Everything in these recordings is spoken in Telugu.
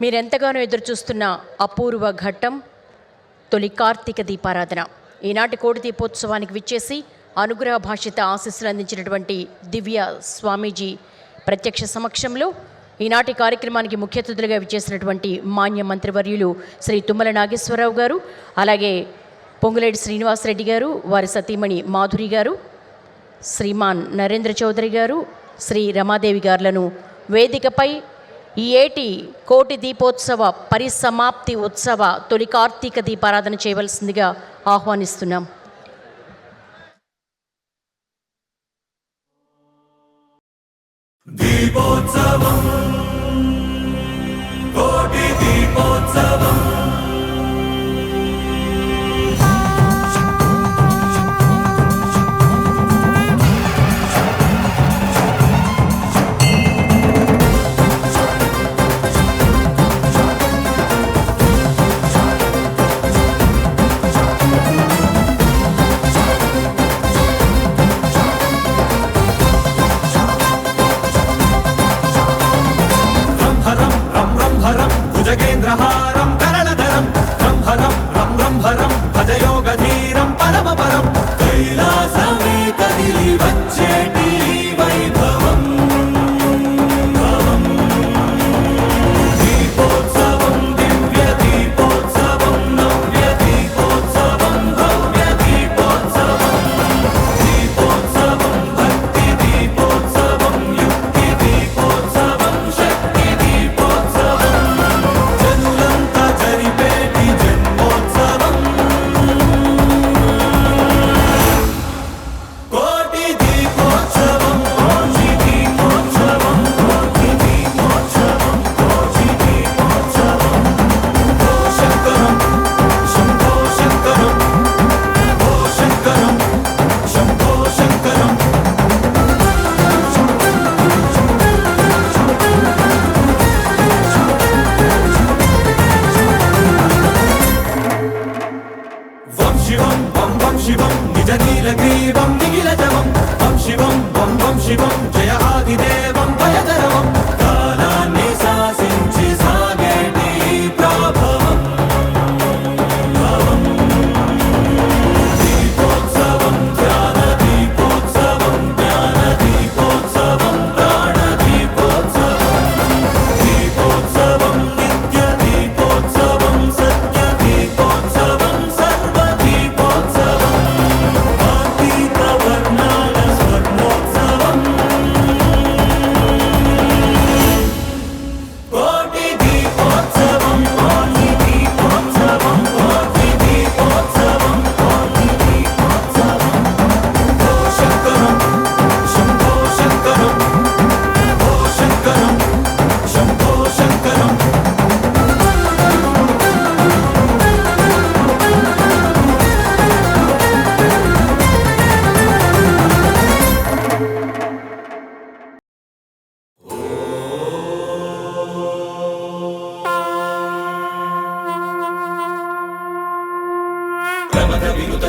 మీరెంతగానో ఎదురుచూస్తున్న అపూర్వ ఘట్టం తొలి కార్తీక దీపారాధన. ఈనాటి కోడి దీపోత్సవానికి విచ్చేసి అనుగ్రహ భాషిత ఆశీస్సులు అందించినటువంటి దివ్య స్వామీజీ ప్రత్యక్ష సమక్షంలో ఈనాటి కార్యక్రమానికి ముఖ్య అతిథులుగా విచ్చేసినటువంటి మాన్య మంత్రివర్యులు శ్రీ తుమ్మల నాగేశ్వరరావు గారు అలాగే పొంగులేటి శ్రీనివాసరెడ్డి గారు వారి సతీమణి మాధురి గారు శ్రీమాన్ నరేంద్ర చౌదరి గారు శ్రీ రమాదేవి గారులను వేదికపై ఈ ఏటి కోటి దీపోత్సవ పరిసమాప్తి ఉత్సవ తొలి కార్తీక దీపారాధన చేయవలసిందిగా ఆహ్వానిస్తున్నాం. దీపోత్సవం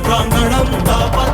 ప్రాంగణం తాపత్రయహరమే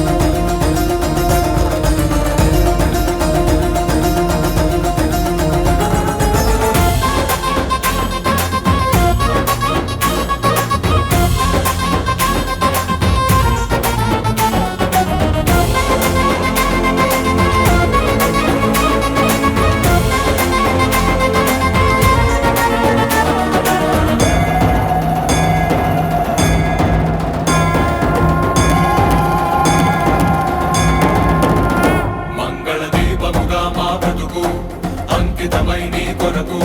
మా బ్రతుకు అంకితమై నీ కొరకు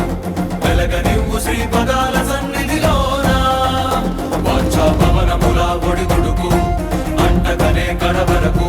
వెలగనివ్వు శ్రీ పదాల సన్నిధిలోనా. వాచా పవనముల ఒడిగుడుకు అంటకనే కడవరకు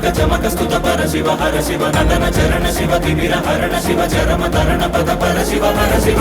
చమక చమక స్తుత పర శివ హర శివ నందన చరణ శివ దివిర హరణ శివ చరమ తరణ పద పర శివ హర శివ.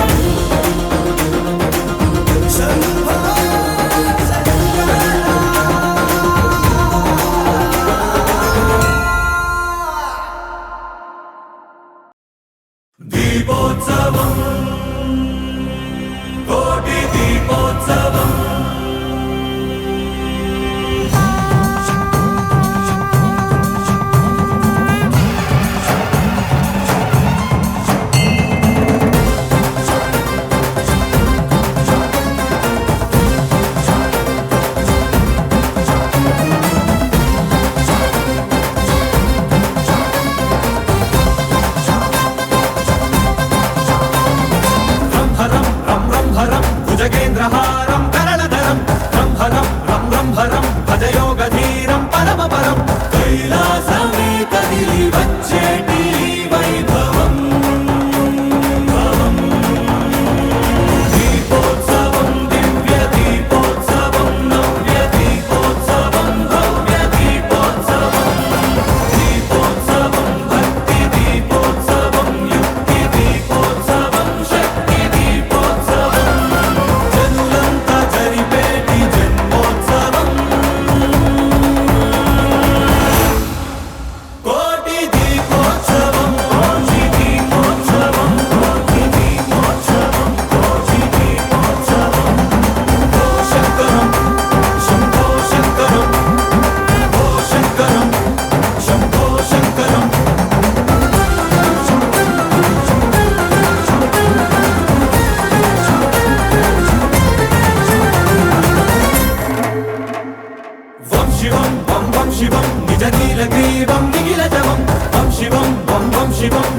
50원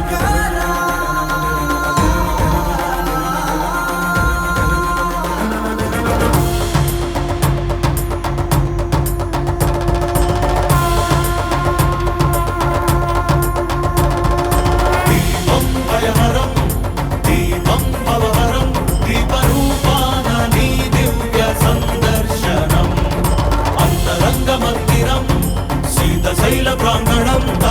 தாம்பரம்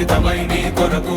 అంకితమై నీ కొరకు.